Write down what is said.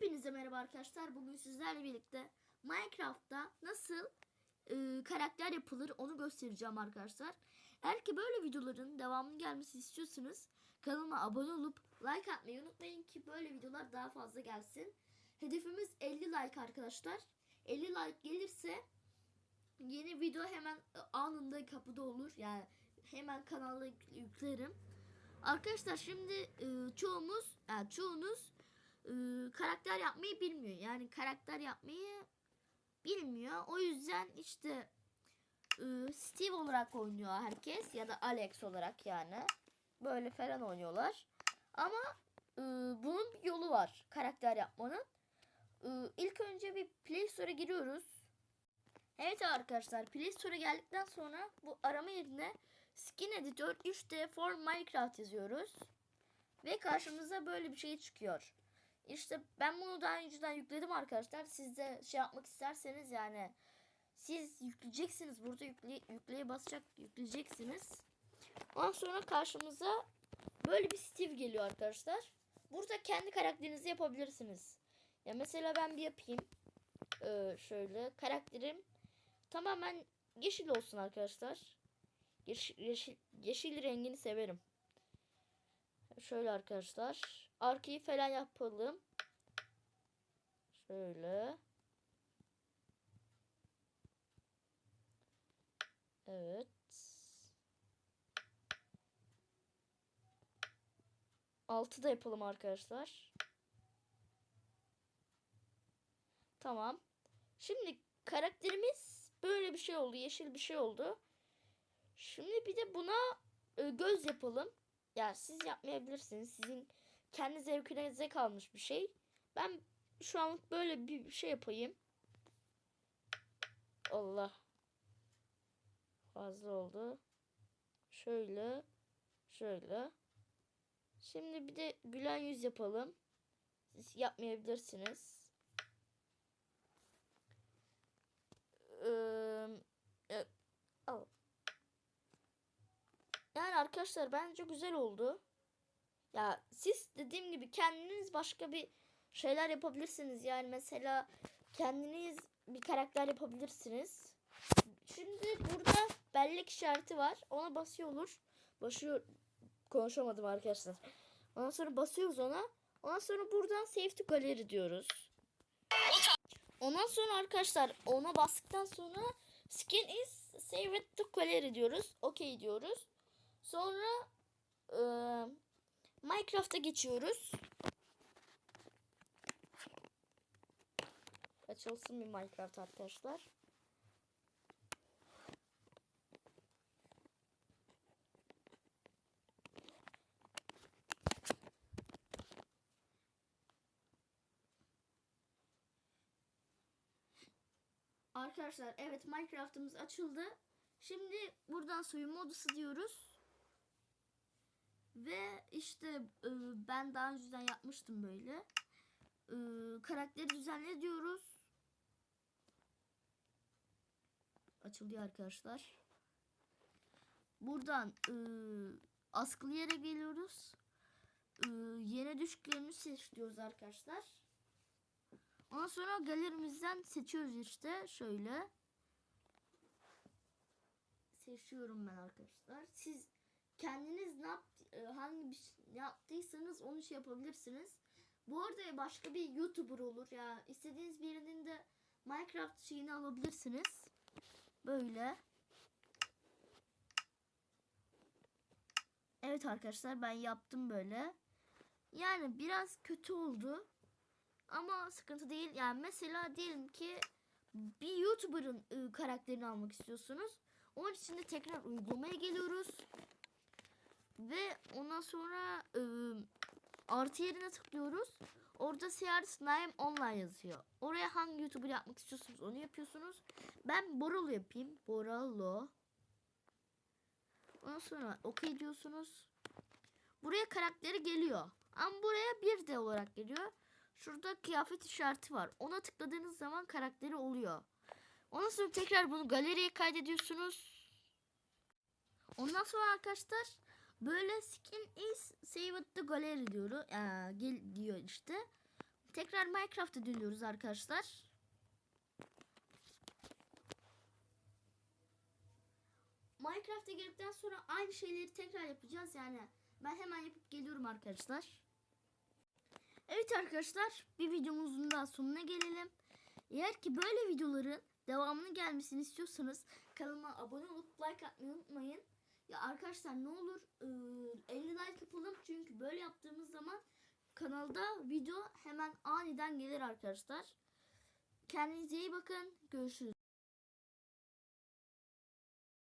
Hepinize merhaba arkadaşlar. Bugün sizlerle birlikte Minecraft'ta nasıl e, karakter yapılır onu göstereceğim arkadaşlar. Eğer ki böyle videoların devamının gelmesi istiyorsanız kanalıma abone olup like atmayı unutmayın ki böyle videolar daha fazla gelsin. Hedefimiz 50 like arkadaşlar. 50 like gelirse yeni video hemen anında kapıda olur. Yani hemen kanala yük- yüklerim. Arkadaşlar şimdi e, çoğumuz, yani çoğunuz e, karakter yapmayı bilmiyor. Yani karakter yapmayı bilmiyor. O yüzden işte e, Steve olarak oynuyor herkes ya da Alex olarak yani. Böyle falan oynuyorlar. Ama e, bunun bir yolu var karakter yapmanın. E, ilk önce bir Play Store'a giriyoruz. Evet arkadaşlar Play Store'a geldikten sonra bu arama yerine Skin Editor 3D for Minecraft yazıyoruz. Ve karşımıza böyle bir şey çıkıyor. İşte ben bunu daha önceden yükledim arkadaşlar. Siz de şey yapmak isterseniz yani siz yükleyeceksiniz. Burada yükle, yükleye basacak yükleyeceksiniz. Ondan sonra karşımıza böyle bir Steve geliyor arkadaşlar. Burada kendi karakterinizi yapabilirsiniz. Ya mesela ben bir yapayım. Ee, şöyle karakterim tamamen yeşil olsun arkadaşlar. Yeşil, yeşil, yeşil rengini severim. Şöyle arkadaşlar. Arkayı falan yapalım. Şöyle. Evet. Altı da yapalım arkadaşlar. Tamam. Şimdi karakterimiz böyle bir şey oldu. Yeşil bir şey oldu. Şimdi bir de buna e, göz yapalım. Ya siz yapmayabilirsiniz. Sizin kendi zevkinize kalmış bir şey. Ben şu anlık böyle bir şey yapayım. Allah. Fazla oldu. Şöyle. Şöyle. Şimdi bir de gülen yüz yapalım. Siz yapmayabilirsiniz. Ee, al. Yani arkadaşlar bence güzel oldu. Ya siz dediğim gibi kendiniz başka bir şeyler yapabilirsiniz. Yani mesela kendiniz bir karakter yapabilirsiniz. Şimdi burada bellek işareti var. Ona basıyor olur. Basıyor. Konuşamadım arkadaşlar. Ondan sonra basıyoruz ona. Ondan sonra buradan save to gallery diyoruz. Ondan sonra arkadaşlar ona bastıktan sonra skin is saved to gallery diyoruz. OK diyoruz. Sonra e, Minecraft'a geçiyoruz. Açılsın bir Minecraft arkadaşlar. Arkadaşlar evet Minecraft'ımız açıldı. Şimdi buradan soyunma odası diyoruz. Ve işte e, ben daha önceden yapmıştım böyle. E, karakteri düzenle diyoruz. Açılıyor arkadaşlar. Buradan e, askılı yere geliyoruz. Yeni düşüklerini seç diyoruz arkadaşlar. Ondan sonra galerimizden seçiyoruz işte şöyle. Seçiyorum ben arkadaşlar. Siz kendiniz ne yap e, hangi bir şey yaptıysanız onu şey yapabilirsiniz. Bu arada başka bir YouTuber olur ya istediğiniz birinin de Minecraft şeyini alabilirsiniz. Böyle. Evet arkadaşlar ben yaptım böyle. Yani biraz kötü oldu. Ama sıkıntı değil. Yani mesela diyelim ki bir YouTuber'ın ı, karakterini almak istiyorsunuz. Onun için de tekrar uygulamaya geliyoruz. Ve ondan sonra ı, artı yerine tıklıyoruz. Orada CR Slime Online yazıyor. Oraya hangi YouTuber yapmak istiyorsunuz onu yapıyorsunuz. Ben Boralo yapayım. Boralo. Ondan sonra OK diyorsunuz. Buraya karakteri geliyor. Ama buraya bir de olarak geliyor. Şurada kıyafet işareti var. Ona tıkladığınız zaman karakteri oluyor. Ondan sonra tekrar bunu galeriye kaydediyorsunuz. Ondan sonra arkadaşlar böyle skin is saved the gallery diyor. Aa, gel diyor işte. Tekrar Minecraft'a dönüyoruz arkadaşlar. Minecraft'a girdikten sonra aynı şeyleri tekrar yapacağız yani. Ben hemen yapıp geliyorum arkadaşlar. Evet arkadaşlar bir videomuzun daha sonuna gelelim. Eğer ki böyle videoların devamını gelmesini istiyorsanız kanalıma abone olup like atmayı unutmayın. Ya arkadaşlar ne olur eee, 50 like yapalım çünkü böyle yaptığımız zaman kanalda video hemen aniden gelir arkadaşlar. Kendinize iyi bakın. Görüşürüz.